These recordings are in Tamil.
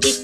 Dick.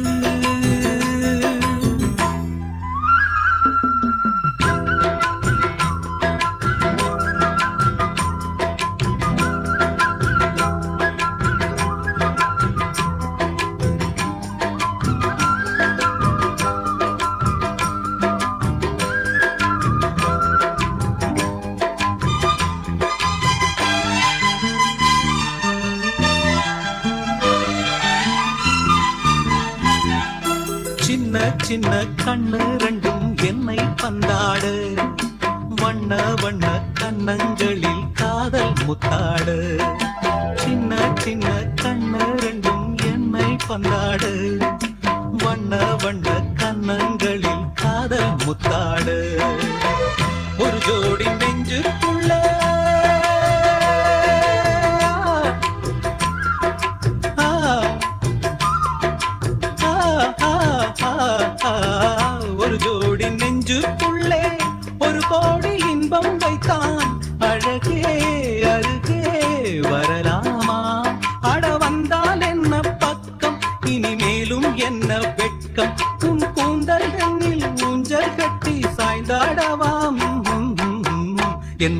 சின்ன கண்ணு ரெண்டும் என்னை பந்தாடு. வண்ண வண்ண கண்ணங்களில் காதல் முத்தாடு.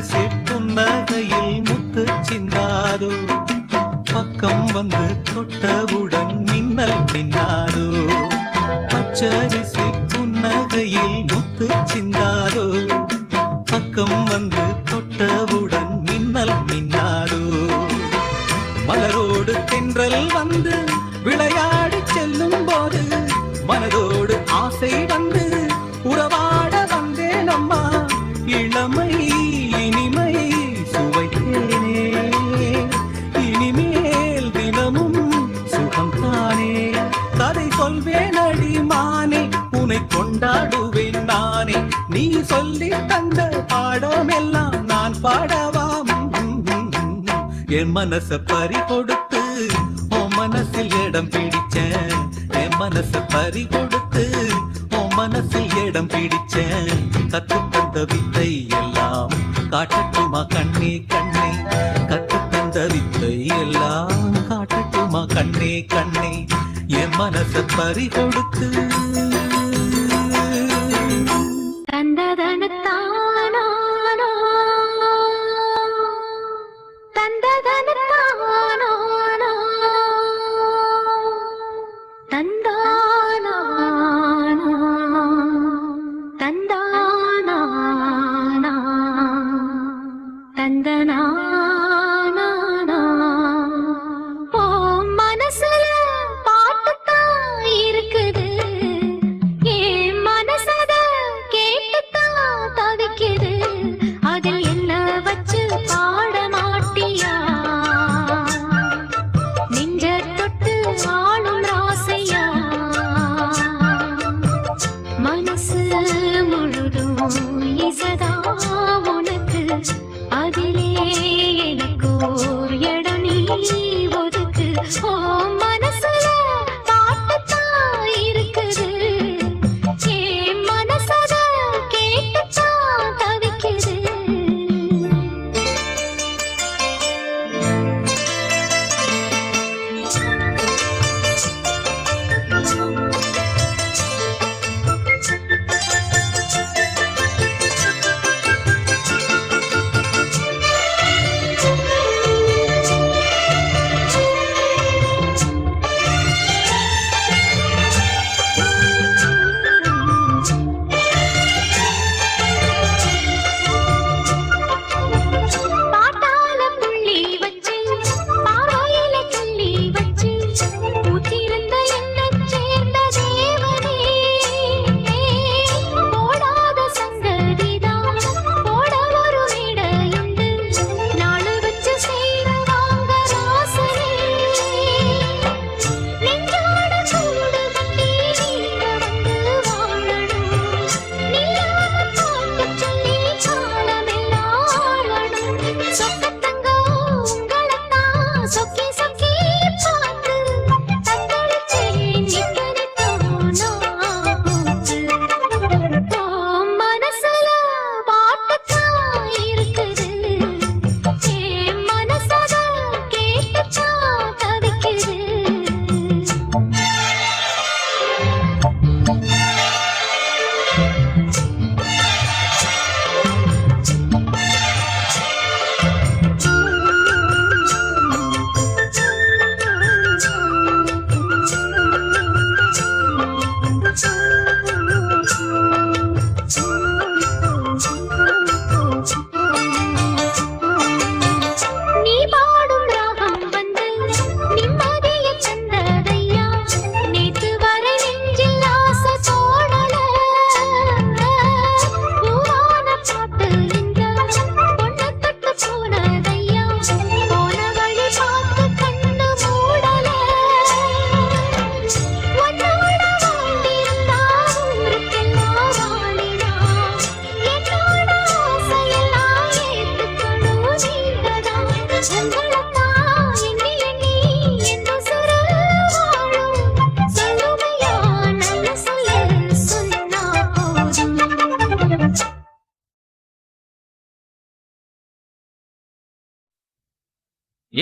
பச்சரிசி புன்னகையில் முத்து சிந்தாரோ பக்கம் வந்து தொட்டவுடன் மின்னல் மின்னாதோ. பச்சரிசி புன்னகையில் முத்து சிந்தாரோ பக்கம் வந்து தொட்டவுடன் மின்னல் மின்னாரோ மலரோடு தென்றல் வந்து விளையாடி செல்லும் போது மனதோடு ஆசை வந்து உறவாட வந்தேன் அம்மா இளமை சொல்லி தந்த பாடம் எல்லாம் நான் பாடவாம். என் மனச பறி கொடுத்து உன் மனசில் இடம் பிடிச்சேன். என் மனச பறி கொடுத்து உன் மனசில் இடம் பிடிச்சேன். கத்து தந்த வித்தை எல்லாம் காட்டட்டுமா கண்ணே கண்ணே? கத்து தந்த வித்தை எல்லாம் காட்டட்டுமா கண்ணே கண்ணே? என் மனச பறி கொடுத்து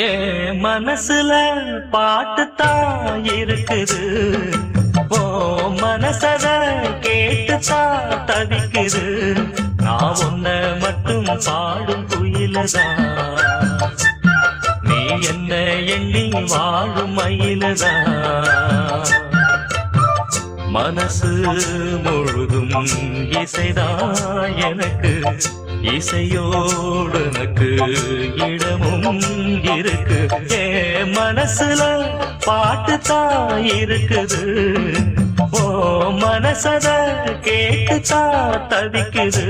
ஏன் மனசுல பாட்டுத்தான் இருக்குது. ஓ மனசத கேட்டுத்தான் தவிக்குது. நான் உன்ன மட்டும் பாடும் குயிலதான் நீ என்ன எண்ணி வாழும் மயிலதான் மனசு முழுதும் இசைதான் எனக்கு. இசையோடனுக்கு இடமும் இருக்கு. ஏ மனசுல பாட்டுத்தான் இருக்குது. ஓ மனசத கேட்டுத்தான் தவிக்குது.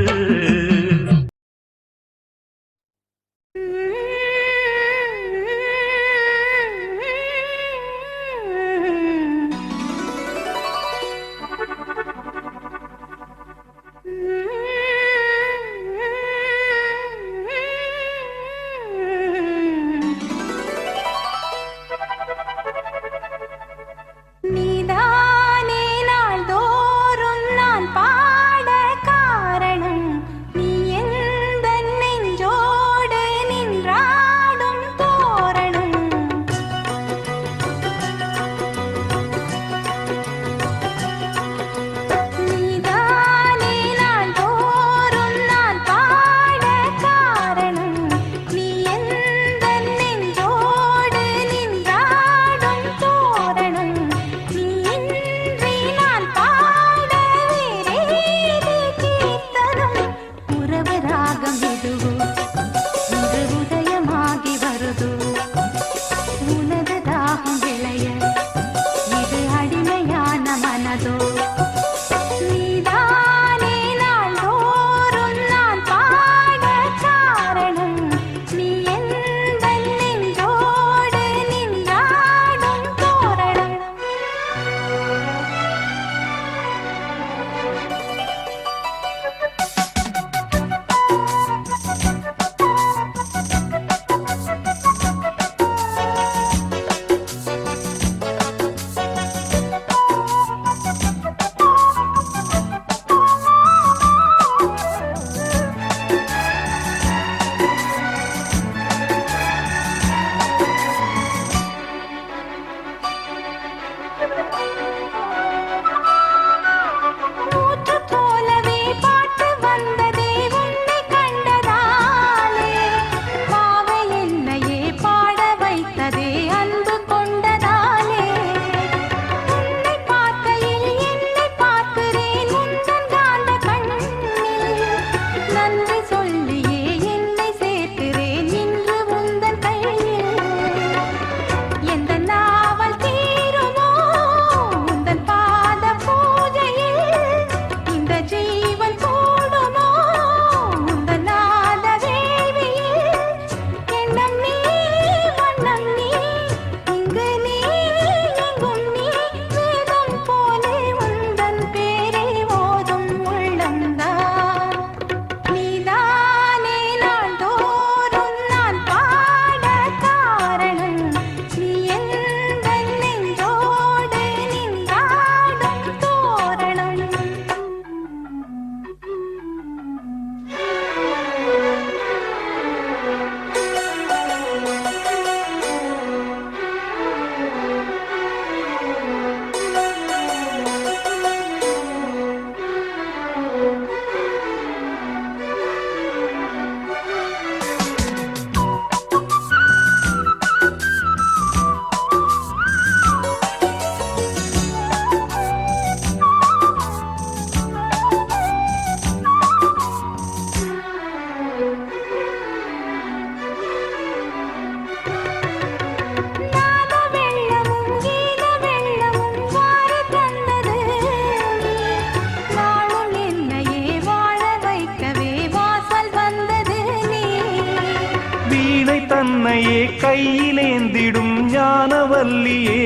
கையிலேந்திடும் ஞானவல்லியே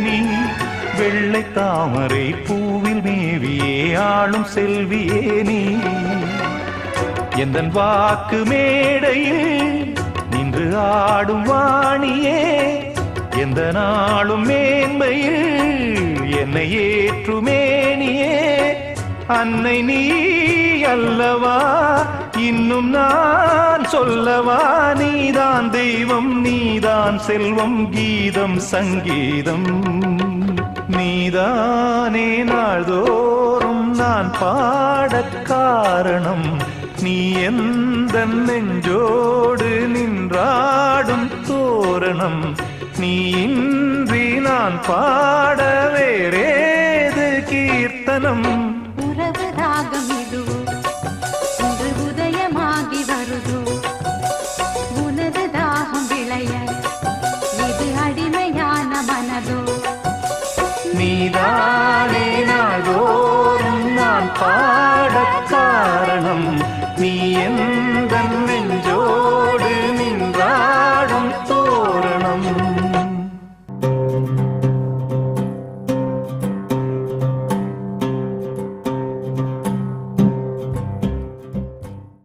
நீ. வெள்ளை தாமரை பூவில் மேவியே ஆளும் செல்வியே நீ. எந்தன் வாக்கு மேடையில் நின்று ஆடும் வாணியே எந்த நாளும் மேன்மையில் என்னை ஏற்றுமேனியே. அன்னை நீ அல்லவா இன்னும் நான் சொல்லவா நீதான் தெய்வம் நீதான் செல்வம் கீதம் சங்கீதம். நீதானே நாள்தோறும் நான் பாடக் காரணம். நீ எந்த நெஞ்சோடு நின்றாடும் தோரணம். நீ இன்றி நான் பாட வேறேது கீர்த்தனம். உறவு ராகம். நீதானே